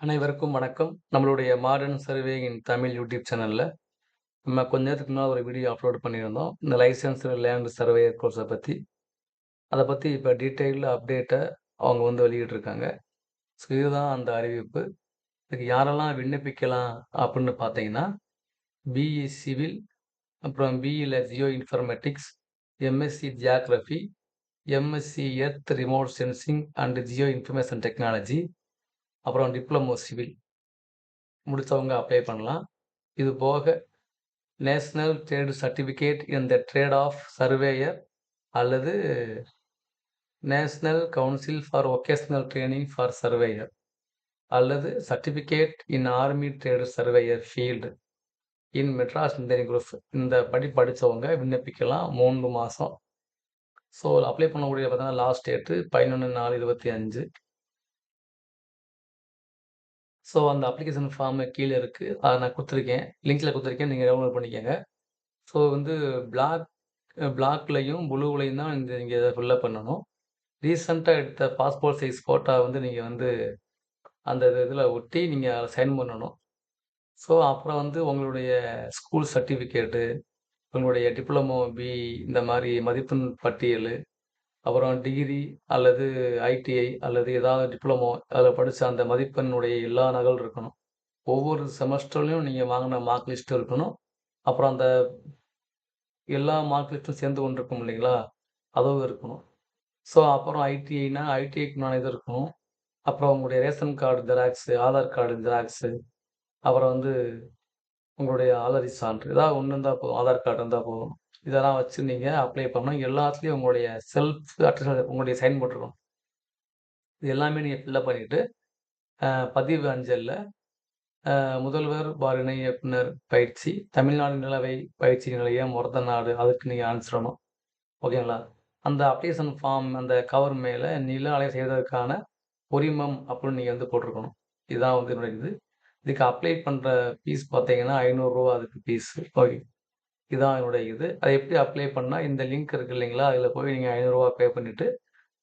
அனைவருக்கும் வணக்கம். நம்மளுடைய modern survey in Tamil YouTube சேனலில் நம்ம கொஞ்ச நேரத்துக்கு முன்னால் ஒரு வீடியோ அப்லோட் பண்ணியிருந்தோம். இந்த லைசன்ஸ் லேண்ட் சர்வேயர் கோர்ஸை பற்றி அதை பற்றி இப்போ டீட்டெயிலில் அப்டேட்டை அவங்க வந்து வெளியிட்டிருக்காங்க. ஸோ இதுதான் அந்த அறிவிப்பு. இதுக்கு யாரெல்லாம் விண்ணப்பிக்கலாம் அப்படின்னு பார்த்தீங்கன்னா, பிஇ சிவில், அப்புறம் பிஇயில் geo informatics, MSc geography, MSc earth remote sensing and geo information technology, அப்புறம் டிப்ளமோ சிவில் முடித்தவங்க அப்ளை பண்ணலாம். இது போக national trade certificate in the trade of surveyor அல்லது national council for vocational training for surveyor அல்லது certificate in army trade surveyor field in Madras engineering group இந்த படி படித்தவங்க விண்ணப்பிக்கலாம் மூன்று மாதம் ஸோ அப்ளை பண்ணக்கூடிய பார்த்தீங்கன்னா லாஸ்ட் டேட்டு 11/4/25. ஸோ அந்த அப்ளிகேஷன் ஃபார்மு கீழே இருக்குது அதை நான் கொடுத்துருக்கேன் லிங்க்கில் கொடுத்துருக்கேன் நீங்கள் டவுன்லோட் பண்ணிக்கோங்க ஸோ வந்து பிளாக் பிளாக்லையும் ப்ளூவிலையும் தான் இந்த நீங்கள் இதை ஃபில்லப் பண்ணணும். ரீசென்ட்டா எடுத்த பாஸ்போர்ட் சைஸ் ஃபோட்டோ வந்து நீங்கள் வந்து அந்த இதில் ஒட்டி நீங்கள் சைன் பண்ணணும். ஸோ அப்புறம் வந்து உங்களுடைய ஸ்கூல் சர்டிஃபிகேட்டு, உங்களுடைய டிப்ளமோ பி இந்த மாதிரி மதிப்பெண் பட்டியல் அப்புறம் டிகிரி அல்லது ஐடிஐ அல்லது ஏதாவது டிப்ளமோ அதில் படித்த அந்த மதிப்பெண்ணுடைய எல்லா நகல் இருக்கணும். ஒவ்வொரு செமஸ்டர்லையும் நீங்கள் வாங்கின மார்க் லிஸ்ட் இருக்கணும். அப்புறம் அந்த எல்லா மார்க் லிஸ்ட்டும் சேர்ந்து கொண்டு இருக்கும் இல்லைங்களா? அதுவும் இருக்கணும். ஸோ அப்புறம் ஐடிஐனா ஐடிஐக்கு உண்டான இது இருக்கணும். அப்புறம் உங்களுடைய ration card xerox, Aadhaar card xerox, அப்புறம் வந்து உங்களுடைய ஆலரி சான்று ஏதாவது ஒன்று இருந்தால் போதும். ஆதார் கார்டு இருந்தால் போதும். இதெல்லாம் வச்சு நீங்கள் அப்ளை பண்ணணும். எல்லாத்துலேயும் உங்களுடைய செல்ஃப் அட்ரஸ் உங்களுடைய சைன் போட்டுருக்கணும். இது எல்லாமே நீங்கள் ஃபில்லப் பண்ணிவிட்டு பதிவு அஞ்சலில் முதல்வர் பார் இணை இயக்குனர் பயிற்சி, தமிழ்நாடு நிலவை பயிற்சி நிலையம், ஒரத்தநாடு அதுக்கு நீங்கள் அனுப்பிச்சிடணும். ஓகேங்களா? அந்த அப்ளிகேஷன் ஃபார்ம் அந்த கவர் மேலே நில அலை செய்வதற்கான உரிமம் அப்படின்னு நீங்கள் வந்து போட்டிருக்கணும் இதுதான் வந்து என்னுடைய இது. இதுக்கு அப்ளை பண்ணுற ஃபீஸ் பார்த்தீங்கன்னா ஐநூறுரூவா அதுக்கு ஃபீஸ். ஓகே. இதான் என்னுடைய இது. அதை எப்படி அப்ளை பண்ணால் இந்த லிங்க் இருக்கு இல்லைங்களா? அதில் போய் நீங்கள் ஐநூறுரூவா பே பண்ணிவிட்டு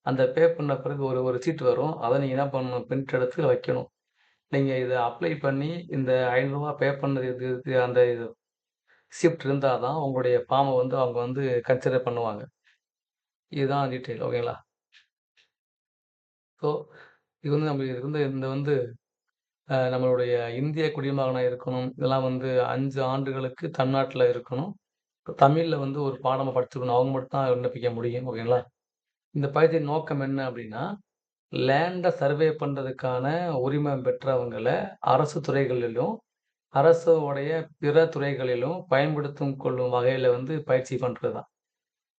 அந்த பே பண்ண பிறகு ஒரு ஒரு சீட் வரும். அதை நீங்கள் என்ன பண்ணணும்? பிரிண்ட் எடுத்து வைக்கணும். நீங்கள் இதை அப்ளை பண்ணி இந்த ஐநூறுரூவா பே பண்ணது இது அந்த இது ஷிஃப்ட் இருந்தால் தான் உங்களுடைய ஃபார்மை வந்து அவங்க வந்து கன்சிடர் பண்ணுவாங்க. இதுதான் டீட்டெயில். ஓகேங்களா? ஸோ இது வந்து நம்ம இது வந்து இந்த வந்து அ நம்மளுடைய இந்திய குடிமகனா இருக்கணும். இதெல்லாம் வந்து 5 ஆண்டுகளுக்கு தமிழ்நாட்டுல இருக்கணும். தமிழ்ல வந்து ஒரு பாடமா படிச்சிருக்கணும். அவங்க மட்டும் தான் விண்ணப்பிக்க முடியும். ஓகேங்களா? இந்த பயிற்சியின் நோக்கம் என்ன அப்படின்னா, லேண்ட சர்வே பண்றதுக்கான உரிமம் பெற்றவங்கள அரசு துறைகளிலும், அரசு உடைய பிற துறைகளிலும் பயன்படுத்தும் கொள்ளும் வகையில வந்து பயிற்சி பண்றது தான்.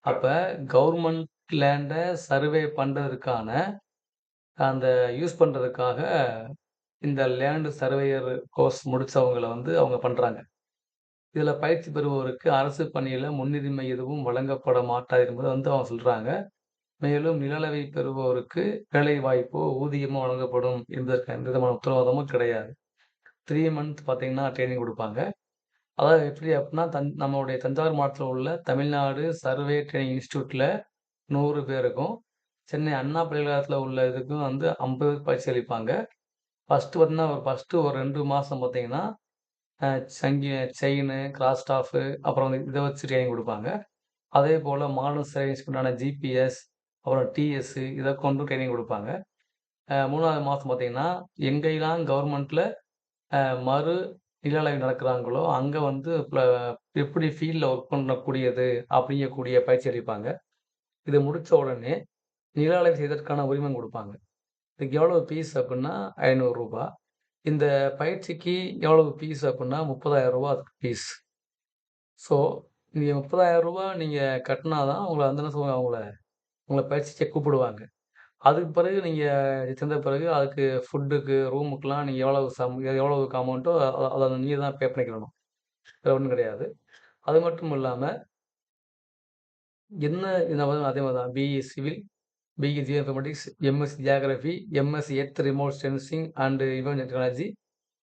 அப்ப கவர்ன்மென்ட் லேண்ட சர்வே பண்றதற்கான அந்த யூஸ் பண்றதுக்காக இந்த லேண்டு சர்வேயர் கோர்ஸ் முடித்தவங்களை வந்து அவங்க பண்ணுறாங்க இதில் பயிற்சி பெறுவோருக்கு அரசு பணியில் முன்னுரிமை எதுவும் வழங்கப்பட மாட்டாது என்பதை வந்து அவங்க சொல்கிறாங்க மேலும் நிலவை பெறுபவருக்கு வேலை வாய்ப்போ, ஊதியமோ வழங்கப்படும் என்பதற்கு எந்த விதமான உத்தரவாதமும் கிடையாது. த்ரீ மந்த் பார்த்தீங்கன்னா ட்ரைனிங் கொடுப்பாங்க அதாவது எப்படி அப்படின்னா, தன் நம்மளுடைய தஞ்சாவூர் மாவட்டத்தில் உள்ள தமிழ்நாடு சர்வே ட்ரைனிங் இன்ஸ்டியூட்டில் நூறு பேருக்கும், சென்னை அண்ணா பல்கலைக்கழகத்தில உள்ள இதுக்கும் வந்து ஐம்பது பயிற்சி அளிப்பாங்க. ஃபர்ஸ்ட்டு பார்த்தீங்கன்னா, ஒரு ஃபர்ஸ்ட்டு ஒரு ரெண்டு மாதம் பார்த்தீங்கன்னா, சங்கி செயினு, கிளாஸ் ஸ்டாஃபு அப்புறம் வந்து இதை வச்சு கொடுப்பாங்க. அதே போல் மாடர்ன் சர்வீஸ்க்கு உண்டான ஜிபிஎஸ், அப்புறம் டிஎஸ்ஸு இதை கொண்டு ட்ரைனிங் கொடுப்பாங்க. மூணாவது மாதம் பார்த்தீங்கன்னா, எங்கெல்லாம் கவர்மெண்ட்டில் மறு நில நடக்கிறாங்களோ அங்கே வந்து ப்ள எப்படி ஃபீல்டில் ஒர்க் பண்ணக்கூடியது அப்படிங்கக்கூடிய பயிற்சி அளிப்பாங்க. இது முடித்த உடனே நில ஆய்வு செய்வதற்கான உரிமம் கொடுப்பாங்க. இதுக்கு எவ்வளவு ஃபீஸ் அப்படின்னா ஐநூறுரூபா இந்த பயிற்சிக்கு எவ்வளவு ஃபீஸ் அப்படின்னா முப்பதாயிரம் ரூபா அதுக்கு ஃபீஸ். ஸோ நீங்கள் ரூ. 30,000 நீங்க கட்டுனா தான் உங்களை வந்து என்ன சொல்லுவாங்க அவங்கள உங்களை பயிற்சிக்க கூப்பிடுவாங்க. அதுக்கு பிறகு நீங்கள் சேர்ந்த பிறகு அதுக்கு ஃபுட்டுக்கு, ரூமுக்குலாம் நீங்கள் எவ்வளவு சம் எவ்வளவு அமௌண்ட்டோ அதை அதை நீங்க தான் பே பண்ணிக்கணும் வேறு ஒன்றும் கிடையாது. அது மட்டும் இல்லாமல் என்ன இந்த அதே மாதிரி தான் BE civil, BE geo informatics, MSc geography, MSc earth remote sensing and information technology,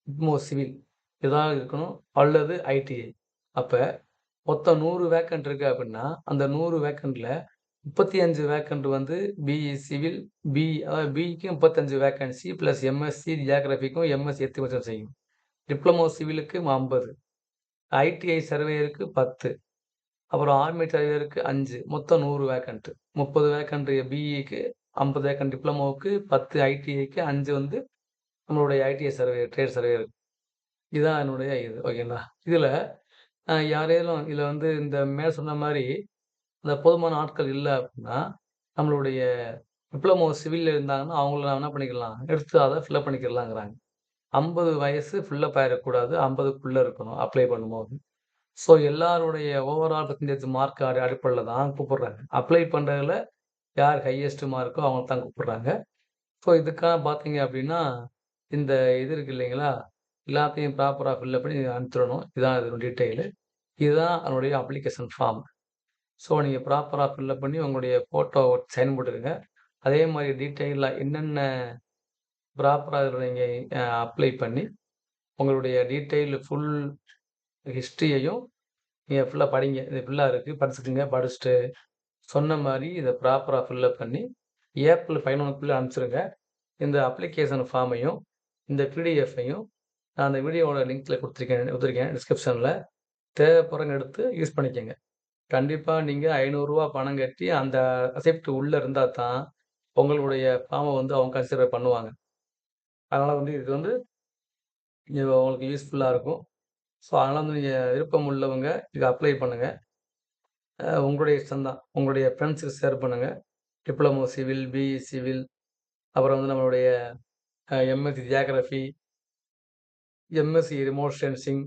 diploma civil இதாக இருக்கணும். அல்லது ஐடிஐ. அப்போ மொத்தம் நூறு வேக்கண்ட் இருக்குது அப்படின்னா, அந்த 100 வேக்கன்ட்ல 35 வேக்கண்ட் வந்து பிஇ சிவில், பி அதாவது பிஇக்கு 35 வேக்கன்சி ப்ளஸ் எம்எஸ்சி ஜியோகிராஃபிக்கும் எம்எஸ்சி எர்த்மெட்டிக்ஸும் செய்யும். டிப்ளமோ சிவிலுக்கு 50. ஐடிஐ சர்வேயருக்கு 10. அப்புறம் ஆர்மி டிரைவருக்கு அஞ்சு மொத்தம் நூறு வேக்கண்ட். 30 வேக்கண்ட் பிஇக்கு, 50 வேக்கண்ட் டிப்ளமோவுக்கு, 10 ஐடிஐக்கு, அஞ்சு வந்து நம்மளுடைய ஐடிஐ சர்வே ட்ரேட் சர்வேயர். இதுதான் என்னுடைய இது. ஓகேங்களா? இதில் யாரேலும் இதில் வந்து இந்த மேல் சொன்ன மாதிரி அந்த போதுமான ஆட்கள் இல்லை அப்படின்னா நம்மளுடைய டிப்ளமோ சிவிலில் இருந்தாங்கன்னா, அவங்கள நம்ம என்ன பண்ணிக்கலாம், எடுத்து அதை ஃபில்லப் பண்ணிக்கிறலாங்கிறாங்க. 50 வயசு ஃபில்லப் அப் ஆயிறக்கூடாது. 50க்குள்ள இருக்கணும் அப்ளை பண்ணும்போது. ஸோ எல்லாருடைய ஓவரால் பெர்சன்டேஜ் மார்க் அடிப்படையில் தான் கூப்பிடுறாங்க. அப்ளை பண்ணுறதுல யார் ஹையஸ்ட் மார்க்கோ அவங்க தான் கூப்பிடுறாங்க. ஸோ இதுக்காக பார்த்தீங்க அப்படின்னா இந்த இது இருக்குது இல்லைங்களா? எல்லாத்தையும் ப்ராப்பராக ஃபில் பண்ணி அனுப்பிச்சிடணும். இதுதான் இதோட டீட்டெயிலு. இதுதான் அதனுடைய அப்ளிகேஷன் ஃபார்ம். ஸோ நீங்கள் ப்ராப்பராக ஃபில்லப் பண்ணி உங்களுடைய ஃபோட்டோ சைன் போட்டுருங்க அதே மாதிரி டீட்டெயிலாக என்னென்ன ப்ராப்பராக இதுல நீங்கள் அப்ளை பண்ணி, உங்களுடைய டீட்டெயில் ஃபுல் ஹிஸ்ட்ரியையும் நீங்கள் ஃபுல்லாக படிங்க. இது ஃபுல்லாக இருக்குது படிச்சுக்கோங்க படிச்சுட்டு சொன்ன மாதிரி இதை ப்ராப்பராக ஃபில்லப் பண்ணி, ஏப்ரல் 11க்குள்ள அனுப்பிச்சிருங்க. இந்த அப்ளிகேஷன் ஃபார்மையும், இந்த பிடிஎஃப்பையும் நான் அந்த வீடியோவோட லிங்க்கில் கொடுத்துருக்கேன் கொடுத்துருக்கேன் டிஸ்கிரிப்ஷனில் தேவைப்படுறவங்க எடுத்து யூஸ் பண்ணிக்கோங்க கண்டிப்பாக நீங்கள் ஐநூறுரூவா பணம் கட்டி அந்த அசெப்ட் உள்ளே இருந்தால் தான், உங்களுடைய ஃபார்மை வந்து அவங்க கன்சிடர் பண்ணுவாங்க. அதனால் வந்து இது வந்து இது உங்களுக்கு யூஸ்ஃபுல்லாக இருக்கும். ஸோ அதனால் வந்து நீங்கள் விருப்பம் உள்ளவங்க இதுக்கு அப்ளை பண்ணுங்கள் உங்களுடைய இஷ்டம் தான். உங்களுடைய ஃப்ரெண்ட்ஸுக்கு ஷேர் பண்ணுங்கள் டிப்ளமோ சிவில், பிஇ சிவில், அப்புறம் வந்து நம்மளுடைய MSc geography MSc remote sensing,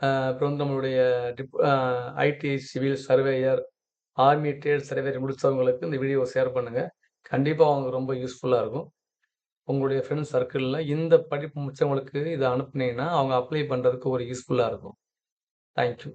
அப்புறம் வந்து நம்மளுடைய dip IT civil surveyor, army trade surveyor முடிச்சவங்களுக்கு இந்த வீடியோவை ஷேர் பண்ணுங்கள் கண்டிப்பாக அவங்களுக்கு ரொம்ப யூஸ்ஃபுல்லாக இருக்கும். உங்களுடைய ஃப்ரெண்ட்ஸ் சர்க்கிளில் இந்த படிப்பு முடிச்சவங்களுக்கு இதை அனுப்புனீங்கன்னா, அவங்க அப்ளை பண்ணுறதுக்கு ஒரு யூஸ்ஃபுல்லாக இருக்கும். Thank you.